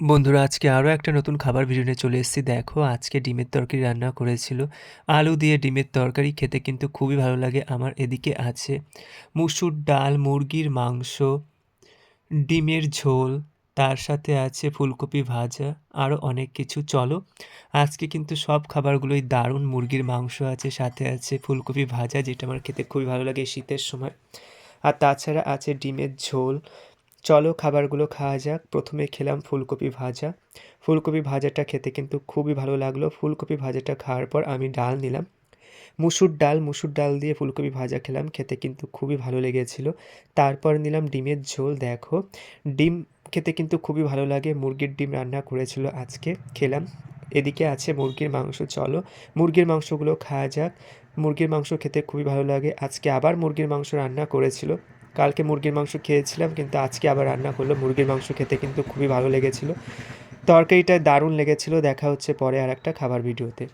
বন্ধুরা, আজকে আরও একটা নতুন খাবার ভিডিও নিয়ে চলে এসেছি। দেখো, আজকে ডিমের তরকারি রান্না করেছিল। আলু দিয়ে ডিমের তরকারি খেতে কিন্তু খুবই ভালো লাগে। আমার এদিকে আছে মুসুর ডাল, মুরগির মাংস, ডিমের ঝোল, তার সাথে আছে ফুলকপি ভাজা, আরও অনেক কিছু। চলো, আজকে কিন্তু সব খাবারগুলোই দারুণ। মুরগির মাংস আছে, সাথে আছে ফুলকপি ভাজা, যেটা আমার খেতে খুবই ভালো লাগে শীতের সময়। আর তাছাড়া আছে ডিমের ঝোল চলো খাবারগুলো খাওয়া যাক। প্রথমে খেলাম ফুলকপি ভাজা। ফুলকপি ভাজাটা খেতে কিন্তু খুবই ভালো লাগল। ফুলকপি ভাজাটা খাওয়ার পর আমি ডাল নিলাম। মুসুর ডাল মুসুর ডাল দিয়ে ফুলকপি ভাজা খেলাম। খেতে কিন্তু খুবই ভালো লেগেছিল। তারপর নিলাম ডিমের ঝোল, দেখো। ডিম খেতে কিন্তু খুবই ভালো লাগে। মুরগির ডিম রান্না করেছিল আজকে। খেলাম। এদিকে আছে মুরগির মাংস। চলো মুরগির মাংসগুলো খাওয়া যাক। মুরগির মাংস খেতে খুবই ভালো লাগে। আজকে আবার মুরগির মাংস রান্না করেছিল। কালকে মুরগির মাংস খেয়েছিলাম, কিন্তু আজকে আবার রান্না করল। মুরগির মাংস খেতে কিন্তু খুবই ভালো লেগেছিলো। তরকারিটা দারুণ লেগেছিলো। দেখা হচ্ছে পরে আর একটা খাবার ভিডিওতে।